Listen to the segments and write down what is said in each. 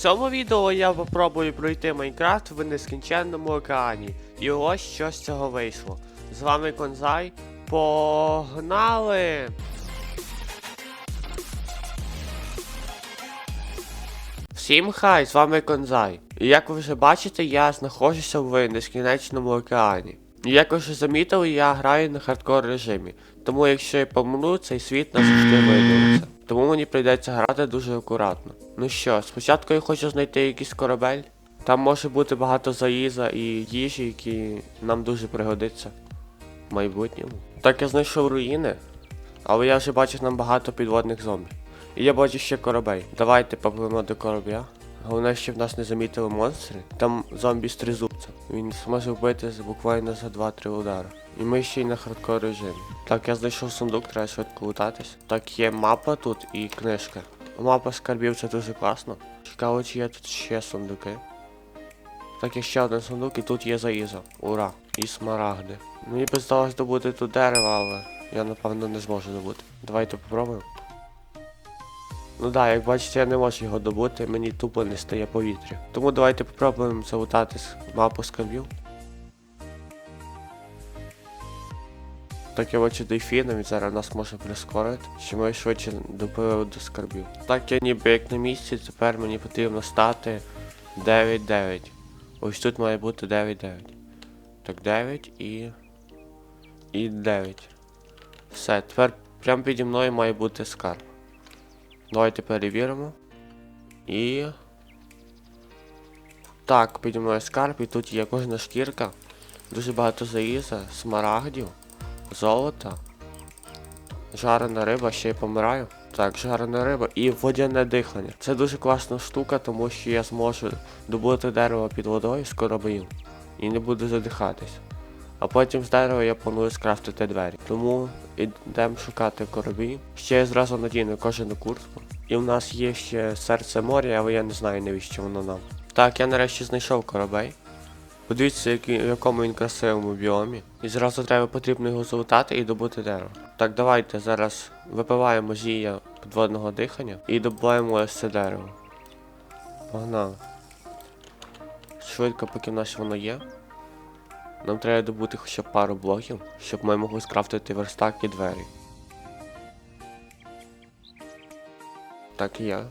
цьому відео я попробую пройти Майнкрафт в нескінченному океані. І ось що з цього вийшло. З вами Конзай. Погнали! Всім хай, з вами Конзай. І як ви вже бачите, я знаходжуся в нескінченному океані. І як ви вже замітили, я граю на хардкор режимі. Тому якщо я помру, цей світ назавжди видалиться. Тому мені прийдеться грати дуже акуратно. Ну що, спочатку я хочу знайти якийсь корабель. Там може бути багато заїза і їжі, які нам дуже пригодиться в майбутньому. Так я знайшов руїни, але я вже бачив нам багато підводних зомбі. І я бачу ще корабель. Давайте попливемо до корабля. Головне, щоб нас не замітили монстри. Там зомбі з тризубця. Він зможе вбити буквально за 2-3 удари. І ми ще й на хардкор режимі. Так, я знайшов сундук, треба швидко лутатись. Так, є мапа тут і книжка. Мапа скарбів це дуже класно. Цікаво, чи є тут ще сундуки. Так, є ще один сундук і тут є заїза. Ура! І смарагди. Мені б здалося добути тут дерево, але я напевно не зможу добути. Давайте попробуємо. Ну да, як бачите, я не можу його добути, мені тупо не стає повітря. Тому давайте попробуємо залутати мапу скарбів. Так я бачу дельфіна, він зараз нас може прискорити, що ми швидше допливемо до скарбів. Так я ніби як на місці, тепер мені потрібно стати 9-9. Ось тут має бути 9-9. Так, 9 і. І 9. Все, тепер прямо піді мною має бути скарб. Давайте перевіримо. І. Так, піді мною скарб, і тут є кожна шкірка. Дуже багато заїза, смарагдів, золота. Жарена риба, ще й помираю. Так, жарена риба і водяне дихання. Це дуже класна штука, тому що я зможу добути дерево під водою з корабелів. І не буду задихатись. А потім з дерева я планую скрафтити двері. Тому йдемо шукати корабі. Ще я зразу надіну кожну куртку. І в нас є ще серце моря, але я не знаю навіщо воно нам. Так, я нарешті знайшов корабель. Подивіться, в якому він красивому біомі. І зразу треба потрібно його залутати і добути дерево. Так, давайте зараз випиваємо зія підводного дихання і добуваємо ось це дерево. Погнали. Швидко, поки в нас воно є. Нам треба добути хоча б пару блоків, щоб ми могли скрафтити верстак і двері. Так і є.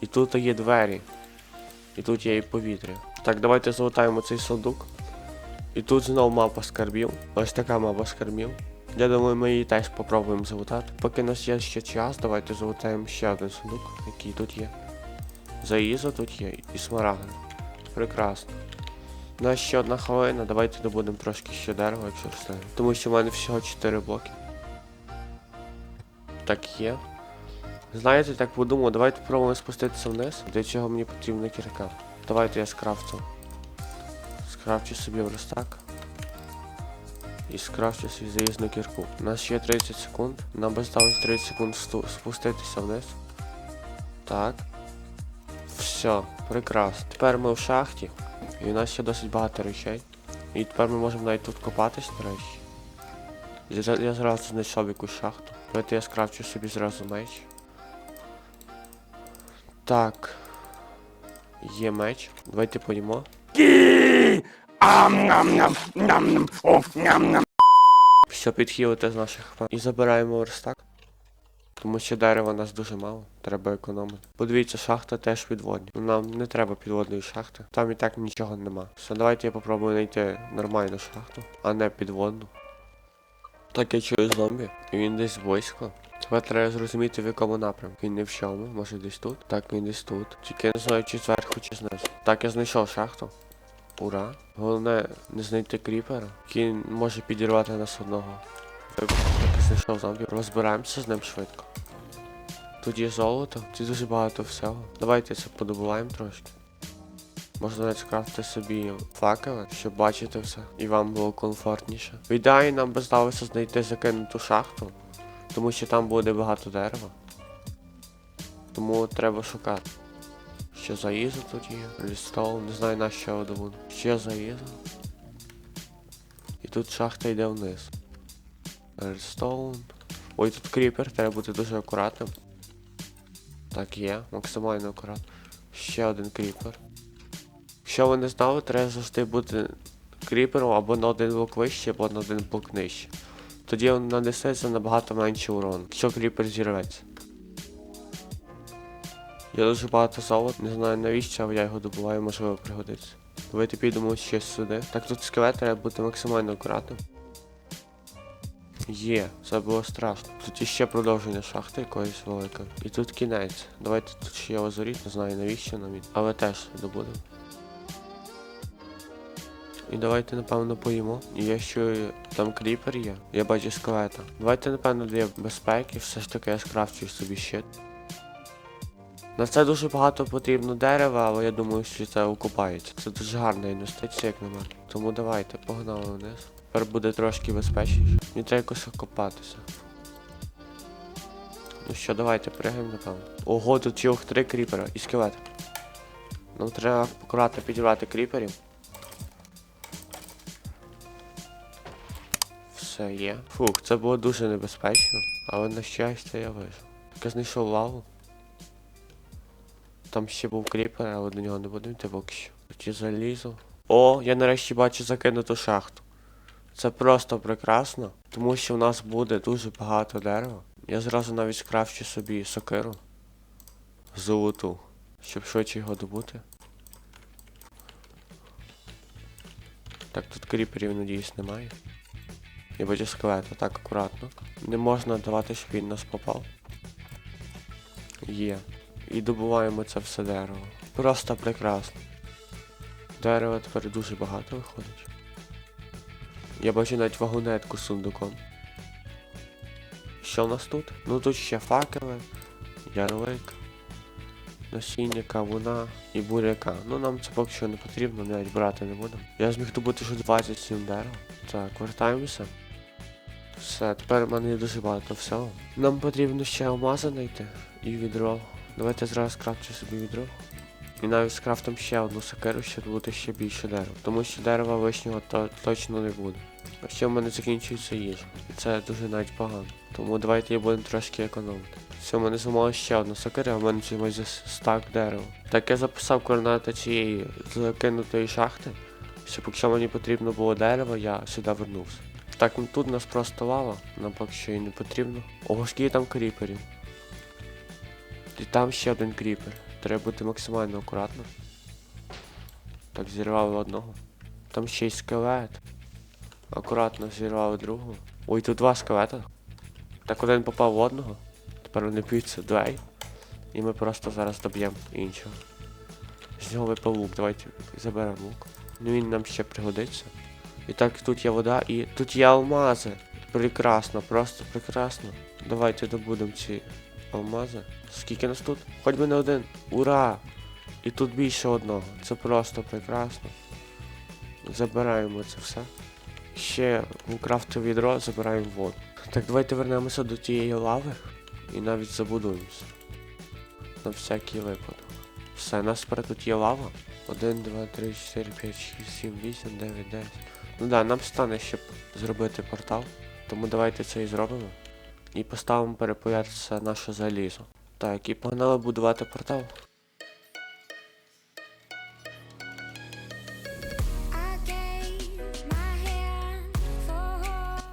І тут є двері. І тут є і повітря. Так, давайте залутаємо цей сундук. І тут знову мапа скарбів. Ось така мапа скарбів. Я думаю, ми її теж попробуємо залутати. Поки у нас є ще час, давайте залутаємо ще один сундук, який тут є. Заїза тут є і смарагди. Прекрасно. У нас ще одна хвилина, давайте добудемо трошки ще дерева, якщо встигнемо. Тому що в мене всього 4 блоки. Так є. Знаєте, так подумав, давайте спробуємо спуститися вниз. Для чого мені потрібна кірка. Давайте я скрафту. Скрафчу собі верстак. І скрафчу собі заїзну кірку. У нас ще 30 секунд. Нам би сталося 30 секунд спуститися вниз. Так. Все, прекрасно. Тепер ми в шахті. І у нас ще досить багато речей. І тепер ми можемо навіть тут копатись, до речі. Я, зразу знайшов якусь шахту. Давайте я скрафчу собі зразу меч. Так. Є меч. Давайте поїмо. Все підхилити з наших. І забираємо верстак. Тому що дерева нас дуже мало, треба економити. Подивіться, шахта теж підводна. Ну, Нам не треба підводної шахти. Там і так нічого нема. Все, давайте я попробую знайти нормальну шахту, а не підводну. Так я чую зомбі, і він десь близько. Тепер треба зрозуміти в якому напрямку. Він не в чому, може десь тут? Так, він десь тут. Тільки я не знаю, чи зверху, чи знизу. Так, я знайшов шахту. Ура. Головне не знайти кріпера, який може підірвати нас одного. Знайшов зомбі. Розбираємося з ним швидко. Тут є золото, тут дуже багато всього. Давайте це подобуваємо трошки. Можна навіть скрафти собі факели, щоб бачити все, і вам було комфортніше. В ідеалі нам би здалося знайти закинуту шахту, тому що там буде багато дерева. Тому треба шукати. Ще заїза тут є, лістол, не знаю на що одову. Ще заїза. І тут шахта йде вниз. Redstone. Ой, тут кріпер, треба бути дуже акуратним. Так є, максимально акуратно. Ще один кріпер. Якщо ви не знали, треба завжди бути кріпером або на один блок вище, або на один блок нижче. Тоді він нанесеться набагато менше урон, якщо кріпер зірветься. Я дуже багато золота, не знаю навіщо, але я його добуваю, можливо пригодиться. Давайте підемо ще сюди. Так тут скелет треба бути максимально акуратним. Є, це було страшно. Тут іще продовження шахти якоїсь великої. І тут кінець. Давайте тут ще озоріть, не знаю навіщо нам він. Але теж добудемо. І давайте, напевно, поїмо. Я ще там кріпер є. Я бачу скелета. Давайте, напевно, для безпеки, все ж таки я скрафчую собі щит. На це дуже багато потрібно дерева, але я думаю, що це окупається. Це дуже гарна інвестиція, як на мене. Тому давайте, погнали вниз. Тепер буде трошки безпечніше. Мені треба якось окопатися. Ну що, давайте, пригаємо, напевно. Ого, тут цілих три кріпера і скелет. Нам треба акуратно підібрати кріперів. Все є. Фух, це було дуже небезпечно, але на щастя я вижив. Я знайшов лаву. Там ще був кріпер, але до нього не будемо йти поки що. Тут є залізо. О, я нарешті бачу закинуту шахту. Це просто прекрасно, тому що в нас буде дуже багато дерева. Я зразу навіть скрафчу собі сокиру. Золоту, щоб швидше його добути. Так, тут кріперів, надіюсь, немає. Я бачу скелета, так акуратно. Не можна давати, щоб він нас попав. Є. І добуваємо це все дерево. Просто прекрасно. Дерева тепер дуже багато виходить. Я бачу навіть вагонетку з сундуком. Що в нас тут? Ну тут ще факели, ярлик, насіння, кавуна і буряка. Ну нам це поки що не потрібно, навіть брати не будемо. Я зміг добути вже 27 дерев. Так, вертаємося. Все, тепер в мене є дуже багато всього. Нам потрібно ще алмази знайти і відро. Давайте зараз скрафчу собі відро. І навіть скрафтом ще одну сокиру, щоб буде ще більше дерева. Тому що дерева вишнього то точно не буде. А ще в мене закінчується їжа. І це дуже навіть погано. Тому давайте я будемо трошки економити. Все, в мене зламала ще одна сокира, а в мене майже стак дерева. Так я записав координати цієї закинутої шахти, щоб якщо мені потрібно було дерево, я сюди вернувся. Так, ну тут нас просто лава, нам поки що і не потрібно. Ого, скільки там кріперів. І там ще один кріпер. Треба бути максимально акуратно. Так, зірвали одного. Там ще й скелет. Акуратно зірвали другого. Ой, тут два скелета. Так один попав в одного. Тепер вони б'ються двей. І ми просто зараз доб'ємо іншого. З нього випав лук, давайте заберемо лук. Ну він нам ще пригодиться. І так тут є вода і тут є алмази. Прекрасно, просто прекрасно. Давайте добудемо ці алмази. Скільки нас тут? Хоч би не один. Ура! І тут більше одного. Це просто прекрасно. Забираємо це все. Ще у крафтове відро забираємо воду. Так, давайте вернемося до тієї лави і навіть забудуємося. На всякий випадок. Все, у нас тепер тут є лава. 1, 2, 3, 4, 5, 6, 7, 8, 9, 10. Ну да, нам стане ще зробити портал. Тому давайте це і зробимо. І поставимо перепоятися наше залізо. Так, і погнали будувати портал.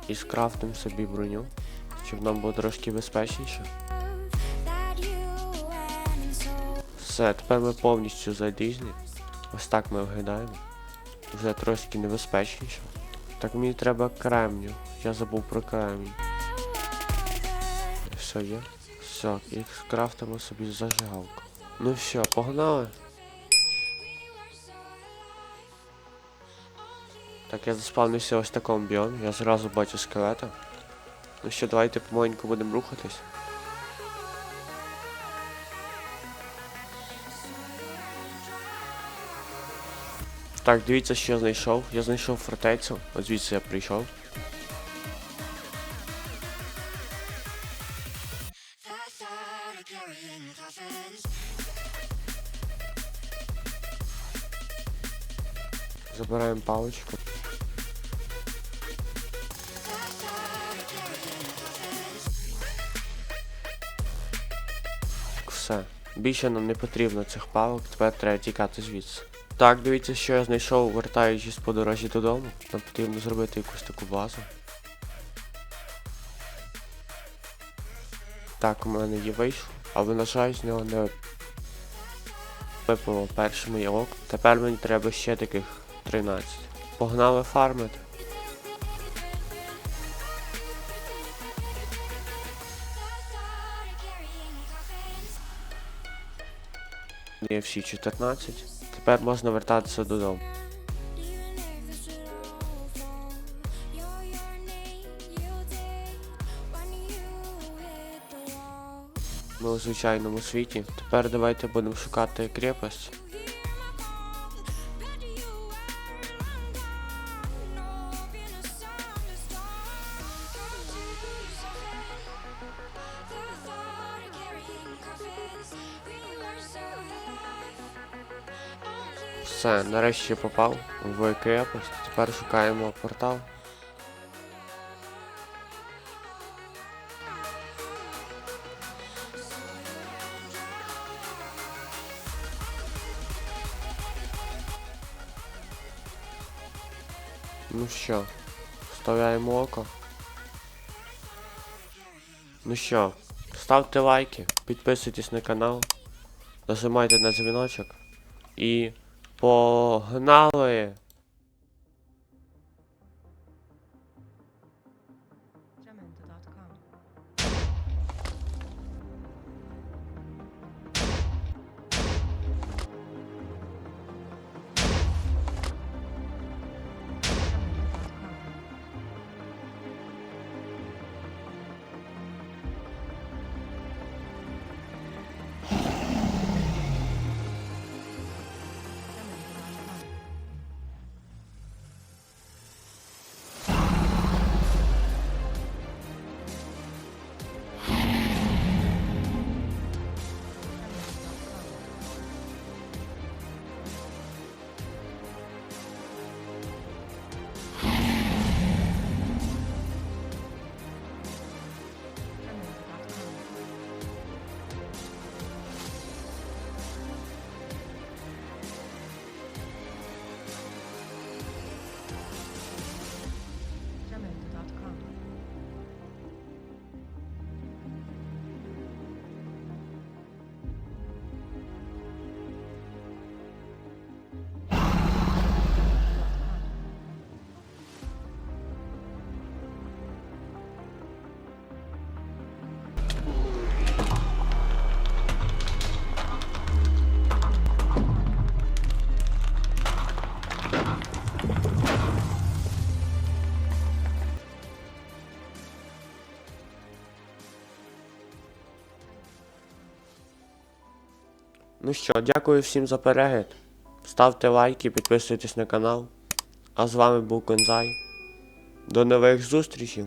І скрафтимо собі броню, щоб нам було трошки безпечніше. Все, тепер ми повністю залізні. Ось так ми виглядаємо. Вже трошки небезпечніше. Так мені треба кремню. Я забув про кремінь. Все є. Все, і скрафтимо собі зажигалку. Ну все, погнали. Так, я заспавнився ось в такому біомі, я зразу бачу скелета. Ну що, давайте помаленьку будемо рухатись. Так, дивіться, що я знайшов. Я знайшов фортецю. От звідси я прийшов. Carrying coffins Все. Більше нам не потрібно цих палок, тепер треба тікати звідси. Так, дивіться, що я знайшов, вертаючись по дорозі додому. Нам потрібно зробити якусь таку базу. Так, у мене є вийшло, але на жаль, з нього не випало перший маялок. Тепер мені треба ще таких 13. Погнали фармити. Є всі 14. Тепер можна вертатися додому. Ми у звичайному світі. Тепер давайте будемо шукати крепость. Все, нарешті попав в крепость. Тепер шукаємо портал. Ну що, вставляємо око. Ну що, ставте лайки, підписуйтесь на канал, нажимайте на дзвіночок і погнали! Jamendo.com. Ну що, дякую всім за перегляд. Ставте лайки, підписуйтесь на канал. А з вами був Конзай. До нових зустрічей!